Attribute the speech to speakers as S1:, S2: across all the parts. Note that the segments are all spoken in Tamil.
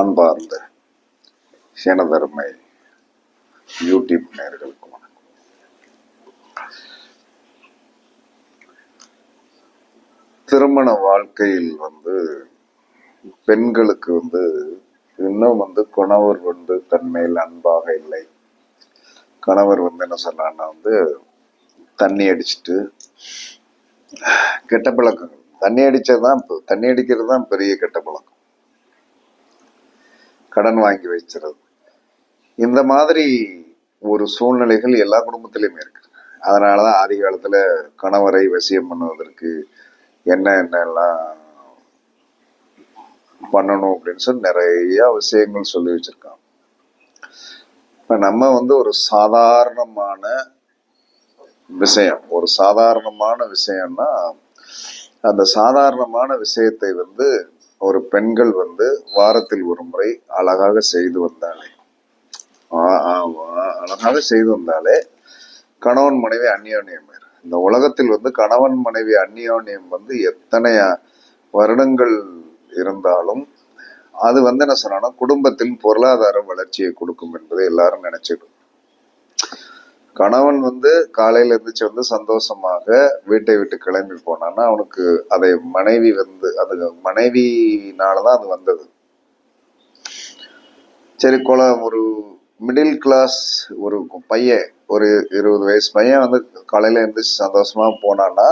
S1: அன்பார்ந்த சேனதர்மை யூடியூப் நேர்களுக்கு வணக்கம். திருமண வாழ்க்கையில் வந்து பெண்களுக்கு வந்து இன்னும் வந்து கணவர் வந்து தன் மேல் அன்பாக இல்லை. கணவர் வந்து என்ன சொன்னான்னா வந்து தண்ணி அடிச்சிட்டு கெட்ட பழக்கங்கள். தண்ணி அடிச்சதுதான் தண்ணி அடிக்கிறது தான் பெரிய கெட்ட பழக்கம். கடன் வாங்கி வச்சிருது இந்த மாதிரி ஒரு சூழ்நிலைகள் எல்லா குடும்பத்திலையுமே இருக்கு. அதனாலதான் ஆதி காலத்துல கணவரை வசியம் பண்ணுவதற்கு என்ன என்னெல்லாம் பண்ணணும் அப்படின்னு சொல்லி நிறைய விஷயங்கள் சொல்லி வச்சிருக்காங்க. இப்ப நம்ம வந்து ஒரு சாதாரணமான விஷயம் ஒரு சாதாரணமான விஷயம்னா அந்த சாதாரணமான விஷயத்தை வந்து ஒரு பெண்கள் வந்து வாரத்தில் ஒரு முறை அழகாக செய்து வந்தாலே. ஆ- அழகாக செய்து வந்தாலே கணவன் மனைவி அந்யோன்யம் இந்த உலகத்தில் வந்து கணவன் மனைவி அந்யோன்யம் வந்து எத்தனை வருடங்கள் இருந்தாலும் அது வந்து என்ன சொன்னா குடும்பத்தில் பொருளாதார வளர்ச்சியை கொடுக்கும் என்பதை எல்லாரும் நினைச்சிடும் கணவன் வந்து காலையில இருந்துச்சு வந்து சந்தோஷமாக வீட்டை விட்டு கிளம்பி போனான்னா அவனுக்கு அதை மனைவி வந்து அது மனைவினாலதான் அது வந்தது. சரி கொல ஒரு மிடில் கிளாஸ் ஒரு பையன் ஒரு இருபது வயசு பையன் வந்து காலையில எழுந்திரிச்சு சந்தோஷமா போனான்னா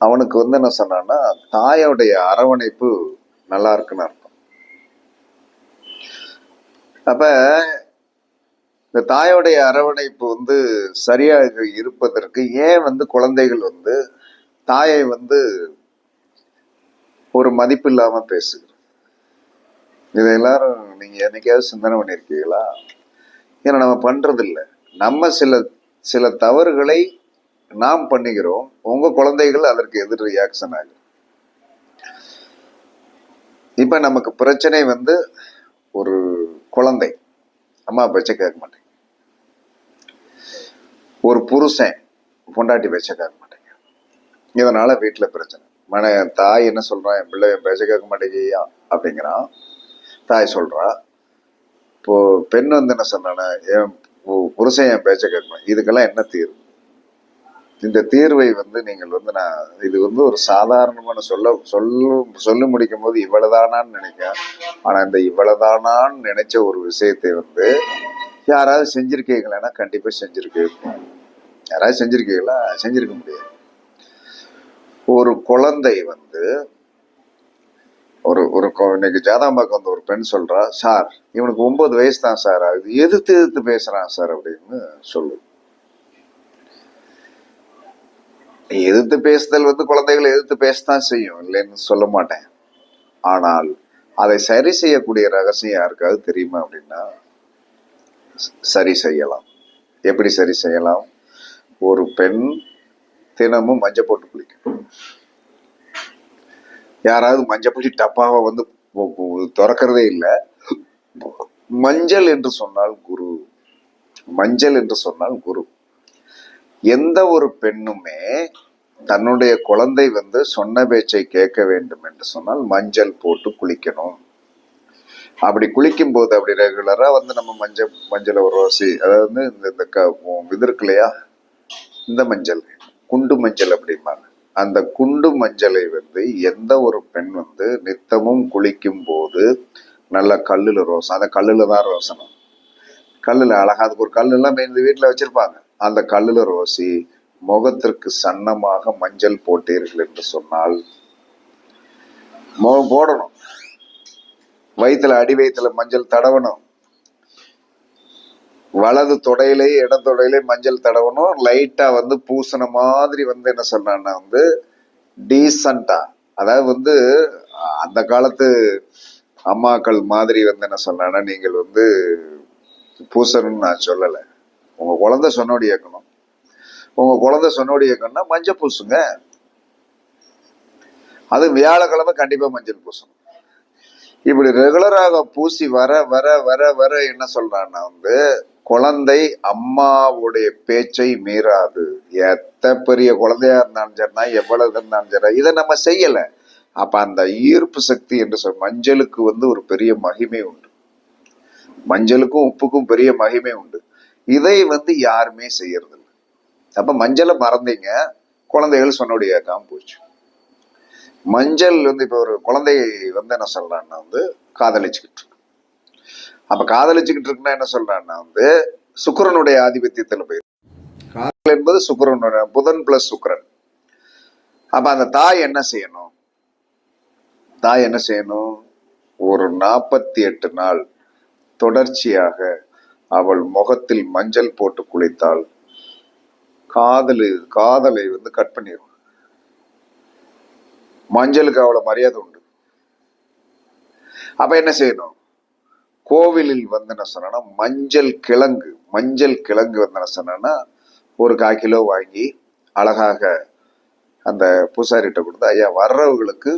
S1: அவனுக்கு வந்து என்ன சொன்னான்னா தாயோடைய அரவணைப்பு நல்லா இருக்குன்னு அர்த்தம். அப்ப இந்த தாயோடைய அரவணைப்பு வந்து சரியாக இருப்பதற்கு ஏன் வந்து குழந்தைகள் வந்து தாயை வந்து ஒரு மதிப்பு இல்லாம பேசுகிறது? இதை எல்லாரும் நீங்க என்னைக்காவது சிந்தனை பண்ணியிருக்கீங்களா? ஏன்னா நம்ம பண்ணுறதில்ல நம்ம சில சில தவறுகளை நாம் பண்ணுகிறோம். உங்க குழந்தைகள் அதற்கு எதிர் ரியாக்ஷன் ஆகும் இப்ப நமக்கு பிரச்சனை வந்து ஒரு குழந்தை. அம்மா பேச்ச கேட்க மாட்டேன். ஒரு புருஷன் பொண்டாட்டி பேச்ச கேட்க மாட்டேங்க. இதனால வீட்டில் பிரச்சனை. மன தாய் என்ன சொல்கிறான் என் பிள்ளை என் பேச்ச கேட்க மாட்டேங்கியா அப்படிங்கிறான். தாய் சொல்கிறா இப்போ பெண் வந்து என்ன சொன்னானே என் புருஷன் என் பேச்ச கேட்கணும் இதுக்கெல்லாம் என்ன தீர்வு? இந்த தீர்வை வந்து நீங்கள் வந்து நான் இது வந்து ஒரு சாதாரணமான சொல்ல சொல்ல சொல்லி முடிக்கும் போது இவ்வளவுதானான்னு நினைக்கிறேன். ஆனால் இந்த இவ்வளவுதானான்னு நினைச்ச ஒரு விஷயத்தை வந்து யாராவது செஞ்சுருக்கீங்களான்னா கண்டிப்பாக செஞ்சுருக்கேன் யாராவது செஞ்சுருக்கீங்களா? செஞ்சுருக்க முடியாது. ஒரு குழந்தை வந்து ஒரு ஒரு இன்னைக்கு ஜாதாம்பாக்கு வந்து ஒரு பெண் சொல்கிறா சார் இவனுக்கு ஒன்பது வயசு தான் சார் ஆகுது. எதிர்த்து எதிர்த்து பேசுகிறான் சார் அப்படின்னு சொல்லு. எதிர்த்து பேசுதல் வந்து குழந்தைகளை எதிர்த்து பேசத்தான் செய்யும் இல்லைன்னு சொல்ல மாட்டேன். ஆனால் அதை சரி செய்யக்கூடிய ரகசியம் யாருக்காவது தெரியுமா அப்படின்னா சரி செய்யலாம். எப்படி சரி செய்யலாம்? ஒரு பெண் தினமும் மஞ்சள் போட்டு குளிக்கணும். யாராவது மஞ்சள் பொடி டப்பாவை வந்து திறக்கிறதே இல்லை. மஞ்சள் என்று சொன்னால் குரு. மஞ்சள் என்று சொன்னால் குரு. எந்த ஒரு பெண்ணுமே தன்னுடைய குழந்தை வந்து சொன்ன பேச்சை கேட்க வேண்டும் என்று சொன்னால் மஞ்சள் போட்டு குளிக்கணும். அப்படி குளிக்கும் போது அப்படி ரெகுலராக வந்து நம்ம மஞ்சள் மஞ்சள் ஒரு ரோசி அதாவது வந்து இந்த இந்த க இது இருக்கு இல்லையா? இந்த மஞ்சள் குண்டு மஞ்சள் அப்படிம்பாங்க. அந்த குண்டு மஞ்சளை வந்து எந்த ஒரு பெண் வந்து நித்தமும் குளிக்கும் போது நல்ல கல்லில் ரோசம் அந்த கல்லில் தான் ரோசனம் கல்லில் அழகாக அதுக்கு ஒரு கல்லெல்லாம் இந்த வீட்டில் வச்சிருப்பாங்க. அந்த கல்லில் ரோசி முகத்திற்கு சன்னமாக மஞ்சள் போட்டீர்கள் என்று சொன்னால் போடணும். வயிற்றுல அடி வயிற்றுல மஞ்சள் தடவணும். வலது தொடையிலே இட தொடையிலே மஞ்சள் தடவணும். லைட்டா வந்து பூசின மாதிரி வந்து என்ன சொன்னான்னா வந்து டீசண்டா அதாவது வந்து அந்த காலத்து அம்மாக்கள் மாதிரி வந்து என்ன சொன்னான்னா நீங்கள் வந்து பூசணும்னு நான் சொல்லலை. உங்க குழந்தை சொன்னோடி இயக்கணும். உங்க குழந்தை சொன்னோடி இயக்கணும்னா மஞ்சள் பூசுங்க. அது வியாழக்கிழமை கண்டிப்பா மஞ்சள் பூசணும். இப்படி ரெகுலராக பூசி வர வர வர வர என்ன சொல்றான்னா வந்து குழந்தை அம்மாவுடைய பேச்சை மீறாது. எத்த பெரிய குழந்தையா இருந்தாலும் சரினா எவ்வளவு இருந்தாலும் சரி இதை நம்ம செய்யல. அப்ப அந்த ஈர்ப்பு சக்தி என்று சொல் மஞ்சளுக்கு வந்து ஒரு பெரிய மகிமை உண்டு. மஞ்சளுக்கும் உப்புக்கும் பெரிய மகிமை உண்டு. இதை வந்து யாருமே செய்யறதில்லை. அப்ப மஞ்சளை மறந்தீங்க. குழந்தைகள் சொன்னோடி கேட்காம போச்சு. மஞ்சள் வந்து இப்போ ஒரு குழந்தை வந்து என்ன சொல்றான்னா வந்து காதலிச்சுக்கிட்டு இருக்கு. அப்போ காதலிச்சுக்கிட்டு இருக்குன்னா என்ன சொல்றான்னா வந்து சுக்கரனுடைய ஆதிபத்தியத்தில் போயிருக்கு காதல் என்பது சுக்கரனுடைய புதன் பிளஸ் சுக்கரன். அப்போ அந்த தாய் என்ன செய்யணும்? தாய் என்ன செய்யணும்? ஒரு நாற்பத்தி எட்டு நாள் தொடர்ச்சியாக அவள் முகத்தில் மஞ்சள் போட்டு குளித்தால் காதல் காதலை வந்து கட் பண்ணிடுவான் மஞ்சளுக்கு அவ்வளோ மரியாதை உண்டு. அப்போ என்ன செய்யணும்? கோவிலில் வந்து என்ன சொன்னா மஞ்சள் கிழங்கு மஞ்சள் கிழங்கு வந்து என்ன சொன்னா ஒரு கால் கிலோ வாங்கி அழகாக அந்த பூசாரிகிட்ட கொடுத்து ஐயா வர்றவங்களுக்கு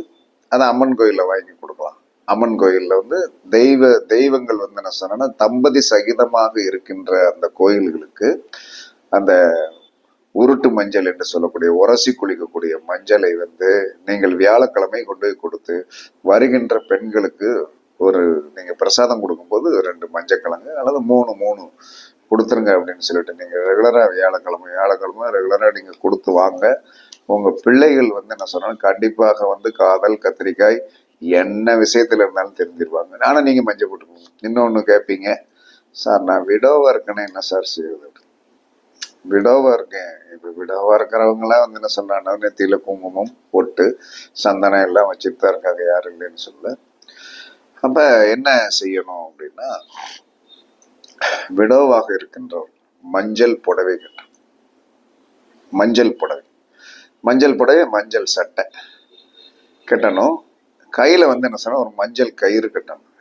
S1: அதை அம்மன் கோயிலில் வாங்கி கொடுக்கலாம். அம்மன் கோயிலில் வந்து தெய்வ தெய்வங்கள் வந்து என்ன சொன்னா தம்பதி சகிதமாக இருக்கின்ற அந்த கோயில்களுக்கு அந்த உருட்டு மஞ்சள் என்று சொல்லக்கூடிய உரசி குளிக்கக்கூடிய மஞ்சளை வந்து நீங்கள் வியாழக்கிழமை கொண்டு போய் கொடுத்து வருகின்ற பெண்களுக்கு ஒரு நீங்க பிரசாதம் கொடுக்கும்போது ரெண்டு மஞ்சக்கிழங்கு அல்லது மூணு மூணு கொடுத்துருங்க அப்படின்னு சொல்லிட்டு நீங்க ரெகுலரா வியாழக்கிழமை வியாழக்கிழமை ரெகுலரா நீங்க கொடுத்து வாங்க. உங்க பிள்ளைகள் வந்து என்ன சொன்னாலும் கண்டிப்பாக வந்து காதல் கத்திரிக்காய் என்ன விஷயத்துல இருந்தாலும் தெரிஞ்சிருவாங்க. ஆனா நீங்க மஞ்சள் போட்டுக்கோங்க. இன்னொன்னு கேட்பீங்க சார் நான் விடோவா இருக்கேன்னு என்ன சார் செய்வது விடோவா இருக்கேன் இப்ப விடோவா இருக்கிறவங்களாம் வந்து என்ன சொல்றாங்கன்னா நெத்தியில குங்குமம் பொட்டு சந்தனம் எல்லாம் வச்சுட்டு தான் இருக்காங்க. யாரும் இல்லைன்னு சொல்ல அப்ப என்ன செய்யணும் அப்படின்னா விடோவாக இருக்கின்றவர் மஞ்சள் புடவை கட்டணும் மஞ்சள் புடவை. மஞ்சள் புடவை மஞ்சள் சட்டை. கட்டணும். கையில வந்து என்ன சொன்னா ஒரு மஞ்சள் கயிறு கட்டணும்.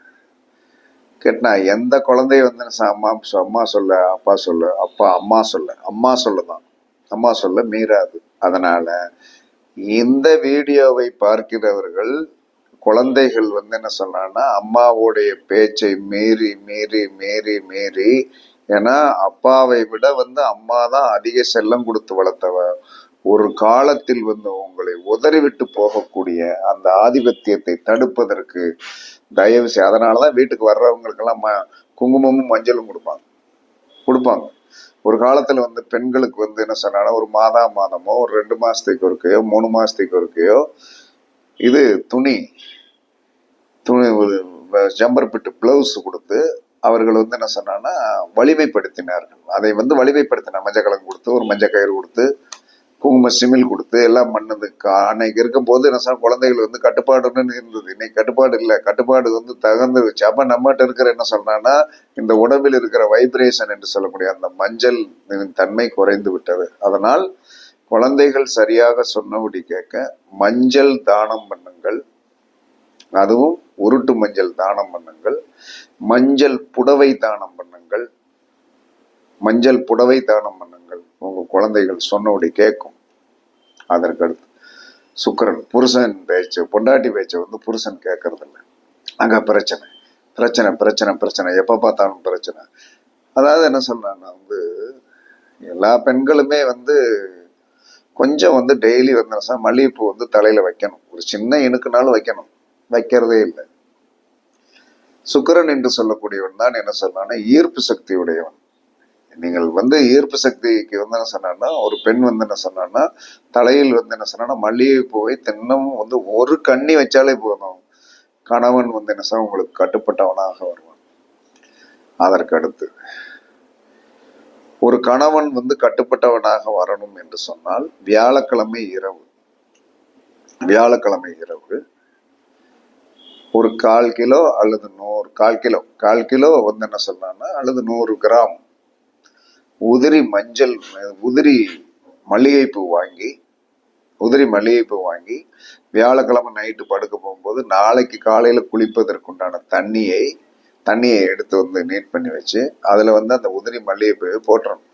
S1: கட்டினா எந்த குழந்தைய வந்து என்ன அம்மா அம்மா சொல்ல அப்பா சொல்ல அப்பா அம்மா சொல்ல அம்மா சொல்லதான். அம்மா சொல்ல மீறாது. அதனால இந்த வீடியோவை பார்க்கிறவர்கள் குழந்தைகள் வந்து என்ன சொல்றாங்கன்னா அம்மாவுடைய பேச்சை மீறி மீறி மீறி மீறி ஏன்னா அப்பாவை விட வந்து அம்மா தான் அதிக செல்லம் கொடுத்து வளர்த்தவ ஒரு காலத்தில் வந்து உங்களை உதறிவிட்டு போகக்கூடிய அந்த ஆதிபத்தியத்தை தடுப்பதற்கு தயவு செய் அதனாலதான் வீட்டுக்கு வர்றவங்களுக்கெல்லாம் ம குங்குமமும் மஞ்சளும் கொடுப்பாங்க. கொடுப்பாங்க. ஒரு காலத்துல வந்து பெண்களுக்கு வந்து என்ன சொன்னாலும் ஒரு மாதா மாதமோ ஒரு ரெண்டு மாசத்துக்கு ஒருக்கையோ மூணு மாசத்துக்கு ஒருக்கையோ இது துணி துணி ஒரு ஜம்பர் பிட்டு பிளவுஸ் கொடுத்து அவர்கள் வந்து என்ன சொன்னான்னா வலிமைப்படுத்தினார்கள். அதை வந்து வலிமைப்படுத்தின மஞ்சள் கலங்கு கொடுத்து ஒரு மஞ்சள் கயிறு கொடுத்து குங்கும சிமில் கொடுத்து எல்லாம் பண்ணது. கா- அன்னைக்கு இருக்கும்போது என்ன சொன்னா குழந்தைகள் வந்து கட்டுப்பாடுன்னு இருந்தது. இன்னைக்கு கட்டுப்பாடு இல்லை. கட்டுப்பாடு வந்து தகர்ந்துருச்சு. அப்ப நம்மகிட்ட இருக்கிற என்ன சொன்னான்னா இந்த உடம்பில் இருக்கிற வைப்ரேஷன் என்று சொல்லக்கூடிய அந்த மஞ்சள் தன்மை குறைந்து விட்டது. அதனால் குழந்தைகள் சரியாக சொன்னபடி கேட்க மஞ்சள் தானம் பண்ணுங்கள். அதுவும் உருட்டு மஞ்சள் தானம் பண்ணுங்கள். மஞ்சள் புடவை தானம் பண்ணுங்கள். மஞ்சள் புடவை தானம் பண்ணுங்கள். உங்க குழந்தைகள் சொன்னபடி கேட்கும். அதற்கடுத்து சுக்கரன் புருஷன் பேச்சு பொண்டாட்டி பேச்சை வந்து புருஷன் கேட்கறதில்ல. அங்கே அங்க பிரச்சனை. பிரச்சனை பிரச்சனை பிரச்சனை. எப்ப பார்த்தாலும் பிரச்சனை. அதாவது என்ன சொல்கிறேன்னா வந்து எல்லா பெண்களுமே வந்து கொஞ்சம் வந்து டெய்லி வந்து மல்லிகைப்பூ வந்து தலையில வைக்கணும். ஒரு சின்ன இணுக்குனாலும் வைக்கணும். வைக்கிறதே இல்லை. சுக்கிரன் என்று சொல்லக்கூடியவன் தான் என்ன சொல்லான்னா ஈர்ப்பு சக்தி உடையவன் நீங்கள் வந்து ஈர்ப்பு சக்திக்கு வந்து என்ன சொன்னான்னா ஒரு பெண் வந்து என்ன சொன்னான்னா தலையில் வந்து என்ன சொன்னான்னா மல்லிகை பூவை தினமும் வந்து ஒரு கண்ணி வச்சாலே போதும். கணவன் வந்து என்ன சொன்ன உங்களுக்கு கட்டுப்பட்டவனாக வருவான் அதற்கு அடுத்து ஒரு கணவன் வந்து கட்டுப்பட்டவனாக வரணும் என்று சொன்னால் வியாழக்கிழமை இரவு வியாழக்கிழமை இரவு ஒரு கால் கிலோ அல்லது நூறு கால் கிலோ கால் கிலோ வந்து என்ன சொன்னான்னா அல்லது நூறு கிராம் உதிரி மஞ்சள் உதிரி மல்லிகைப்பூ வாங்கி உதிரி மல்லிகைப்பூ வாங்கி வியாழக்கிழமை நைட்டு படுக்க போகும்போது நாளைக்கு காலையில் குளிப்பதற்குண்டான தண்ணியை தண்ணியை எடுத்து வந்து நீட் பண்ணி வச்சு அதில் வந்து அந்த உதிரி மல்லிகைப்பூவை போட்டுறணும்.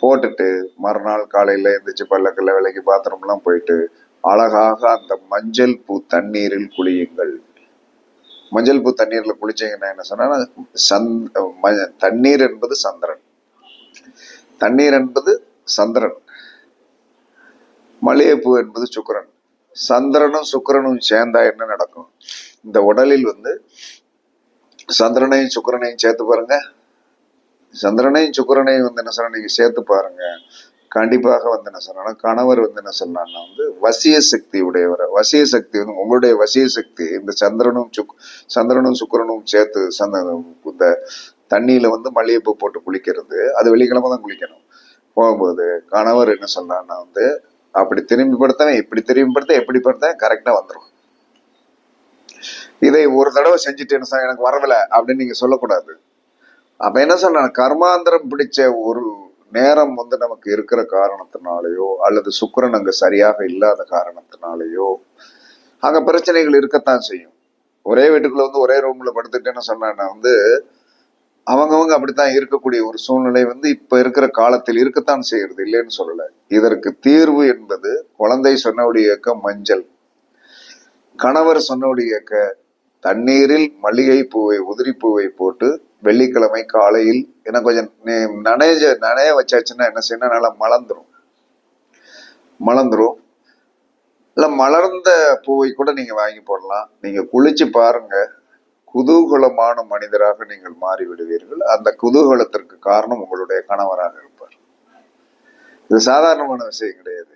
S1: போட்டுட்டு மறுநாள் காலையில் எந்திரிச்சு பல்லக்கில் விலைக்கு பாத்திரம்லாம் போயிட்டு அழகாக அந்த மஞ்சள் பூ தண்ணீரில் குளியுங்கள். மஞ்சள் பூ தண்ணீரில் குளிச்சீங்கன்னா என்ன சொன்னால் சந்த் ம- தண்ணீர் என்பது சந்திரன். தண்ணீர் என்பது சந்திரன். மல்லிகைப்பூ என்பது சுக்கரன். சந்திரனும் சுக்கிரனும் சேர்ந்தா என்ன நடக்கும்? இந்த உடலில் வந்து சந்திரனையும் சுக்கிரனையும் சேர்த்து பாருங்க. சந்திரனையும் சுக்கிரனையும் வந்து என்ன சொல்ல நீங்க சேர்த்து பாருங்க. கண்டிப்பாக வந்து என்ன சொல்லணும் கணவர் வந்து என்ன சொல்லலாம்னா வந்து வசிய சக்தி உடையவர்? வசிய சக்தி வந்து உங்களுடைய வசிய சக்தி இந்த சந்திரனும் சுக் சந்திரனும் சுக்கிரனும் சேர்த்து சந்த இந்த தண்ணியில வந்து மல்லிகைப்பூ போட்டு குளிக்கிறது அது வெள்ளிக்கிழமை தான் குளிக்கணும். போகும்போது கணவர் என்ன சொன்னான்னா வந்து அப்படி திரும்பி படுத்தவன் இப்படி திரும்பி படுத்த எப்படி படுத்த கரெக்டா வந்துடும் இதை ஒரு தடவை செஞ்சுட்டு என்ன சொன்னா, எனக்கு வரவில்லை அப்படின்னு நீங்க சொல்லக்கூடாது. அப்ப என்ன சொன்ன கர்மாந்திரம் பிடிச்ச ஒரு நேரம் வந்து நமக்கு இருக்கிற காரணத்தினாலேயோ அல்லது சுக்கிரன் அங்கே சரியாக இல்லாத காரணத்தினாலேயோ அங்க பிரச்சனைகள் இருக்கத்தான் செய்யும். ஒரே வீட்டுக்குள்ள வந்து ஒரே ரூம்ல படுத்துட்டேன்னு சொன்னா வந்து அவங்கவங்க அப்படித்தான் இருக்கக்கூடிய ஒரு சூழ்நிலை வந்து இப்ப இருக்கிற காலத்தில் இருக்கத்தான் செய்யறது இல்லைன்னு சொல்லல. இதற்கு தீர்வு என்பது குழந்தை சொன்னவுடைய இயக்க மஞ்சள். கணவர் சொன்னவுடைய இயக்க தண்ணீரில் மல்லிகை பூவை உதிரி பூவை போட்டு வெள்ளிக்கிழமை காலையில் எனக்கு கொஞ்சம் நனைய நனைஞ்ச நனைய வச்சாச்சுன்னா என்ன செய்யணும்? நல்லா மலர்ந்துடும் மலர்ந்துரும். இல்ல மலர்ந்த பூவை கூட நீங்கள் வாங்கி போடலாம். நீங்கள் குளிச்சு பாருங்கள் குதூகலமான மனிதராக நீங்கள் மாறிவிடுவீர்கள். அந்த குதூகலத்திற்கு காரணம் உங்களுடைய கணவராக இருப்பார். இது சாதாரணமான விஷயம் கிடையாது.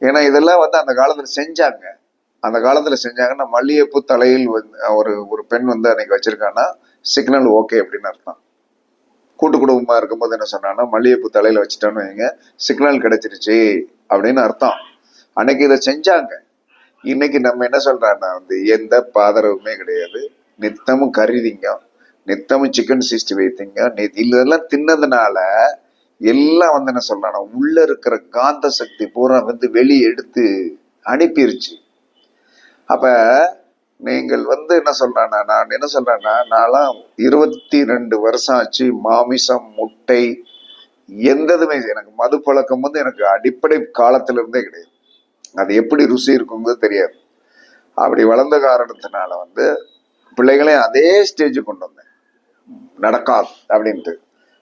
S1: ஏன்னா இதெல்லாம் வந்து அந்த காலத்துல செஞ்சாங்க. அந்த காலத்துல செஞ்சாங்கன்னா மல்லிகைப்பூ தலையில் வந்து ஒரு ஒரு பெண் வந்து அன்னைக்கு வச்சிருக்கான்னா சிக்னல் ஓகே அப்படின்னு அர்த்தம். கூட்டு குடும்பமா இருக்கும்போது என்ன சொன்னான்னா மல்லிகைப்பூ தலையில வச்சுட்டோன்னு வைங்க சிக்னல் கிடைச்சிருச்சு அப்படின்னு அர்த்தம். அன்னைக்கு இதை செஞ்சாங்க. இன்னைக்கு நம்ம என்ன சொல்றான்னா வந்து எந்த பாதரவுமே கிடையாது. நித்தமும் கறி நித்தமும் சிக்கன் சிக்ஸ்டி ஃபைவ் திங்கம் இதெல்லாம் தின்னதுனால எல்லாம் வந்து என்ன சொல்றானா உள்ள இருக்கிற காந்த சக்தி பூரா வந்து வெளியே எடுத்து அனுப்பிருச்சு. அப்ப நீங்கள் வந்து என்ன சொல்றானா நான் என்ன சொல்றேன்னா நான்லாம் இருபத்தி ரெண்டு வருஷம் ஆச்சு மாமிசம் முட்டை எந்ததுமே எனக்கு மது பழக்கம் வந்து எனக்கு அடிப்படை காலத்துல இருந்தே கிடையாது. அது எப்படி ருசி இருக்குங்கிறது தெரியாது. அப்படி வளர்ந்த காரணத்தினால வந்து பிள்ளைகளையும் அதே ஸ்டேஜ் கொண்டு வந்தேன். நடக்காது அப்படின்ட்டு.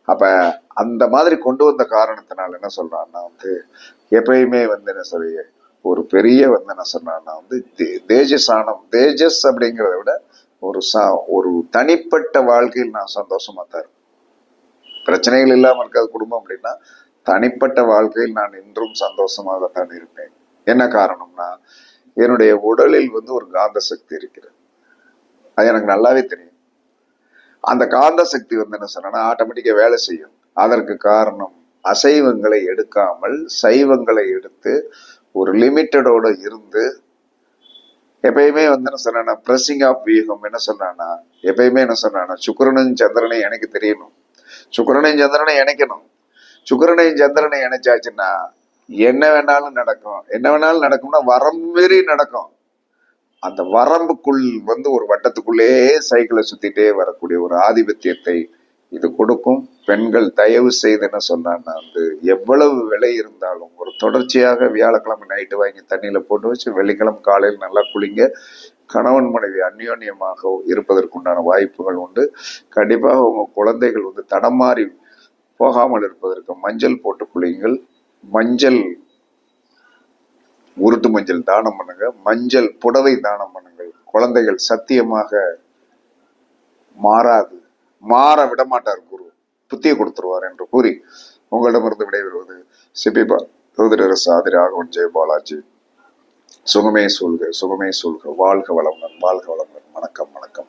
S1: அப்ப அந்த மாதிரி கொண்டு வந்த காரணத்தினால என்ன சொல்றான்னா வந்து எப்பயுமே வந்து என்ன சொல்ல ஒரு பெரிய வந்து என்ன சொன்னான்னா வந்து தே- தேஜஸ் அப்படிங்கிறத விட ஒரு சா ஒரு தனிப்பட்ட வாழ்க்கையில் நான் சந்தோஷமா தான் இருப்பேன். பிரச்சனைகள் இல்லாமல் இருக்காது குடும்பம் அப்படின்னா தனிப்பட்ட வாழ்க்கையில் நான் இன்றும் சந்தோஷமாகத்தான் இருப்பேன். என்ன காரணம்னா என்னுடைய உடலில் வந்து ஒரு காந்த சக்தி இருக்கிறது. அது எனக்கு நல்லாவே தெரியும். அந்த காந்த சக்தி வந்து என்ன சொன்னா ஆட்டோமேட்டிக்கா வேலை செய்யும். அதற்கு காரணம் அசைவங்களை எடுக்காமல் சைவங்களை எடுத்து ஒரு லிமிட்டடோட இருந்து எப்பயுமே வந்து என்ன சொன்னா பிரசிங் ஆஃப் வியூகம் என்ன சொன்னான்னா எப்பயுமே என்ன சொன்னான்னா சுக்கிரனும் சந்திரனையும் எனக்கு தெரியணும். சுக்கரனையும் சந்திரனை இணைக்கணும். சுக்கரனையும் சந்திரனை இணைச்சாச்சுன்னா என்ன வேணாலும் நடக்கும். என்ன வேணாலும் நடக்கும்னா வரம்பெறி நடக்கும். அந்த வரம்புக்குள் வந்து ஒரு வட்டத்துக்குள்ளேயே சைக்கிளை சுத்திட்டே வரக்கூடிய ஒரு ஆதிபத்தியத்தை இது கொடுக்கும். பெண்கள் தயவு செய்து என்ன நான் வந்து எவ்வளவு விலை இருந்தாலும் ஒரு தொடர்ச்சியாக வியாழக்கிழமை நைட்டு வாங்கி தண்ணியில் போட்டு வச்சு வெள்ளிக்கிழமை காலையில் நல்லா குளிங்க. கணவன் மனைவி அந்யோன்யமாக இருப்பதற்குண்டான வாய்ப்புகள் உண்டு. கண்டிப்பாக உங்கள் குழந்தைகள் வந்து தடமாறி போகாமல் இருப்பதற்கு மஞ்சள் போட்டு குளியுங்கள். மஞ்சள் உருட்டு மஞ்சள் தானம் பண்ணுங்க. மஞ்சள் புடவை தானம் பண்ணுங்கள் குழந்தைகள் சத்தியமாக மாறாது. மாற விடமாட்டார் குரு. புத்திய கொடுத்துருவார் என்று கூறி உங்களிடமிருந்து விடைபெறுவது சிபிபா. ருதிரரசு ஆதிராகவன் ஜெயபாலாஜி சுகமே சொல்க சுகமே சொல்க வாழ்க வளமுடன் வாழ்க வளமுடன். வணக்கம் வணக்கம்.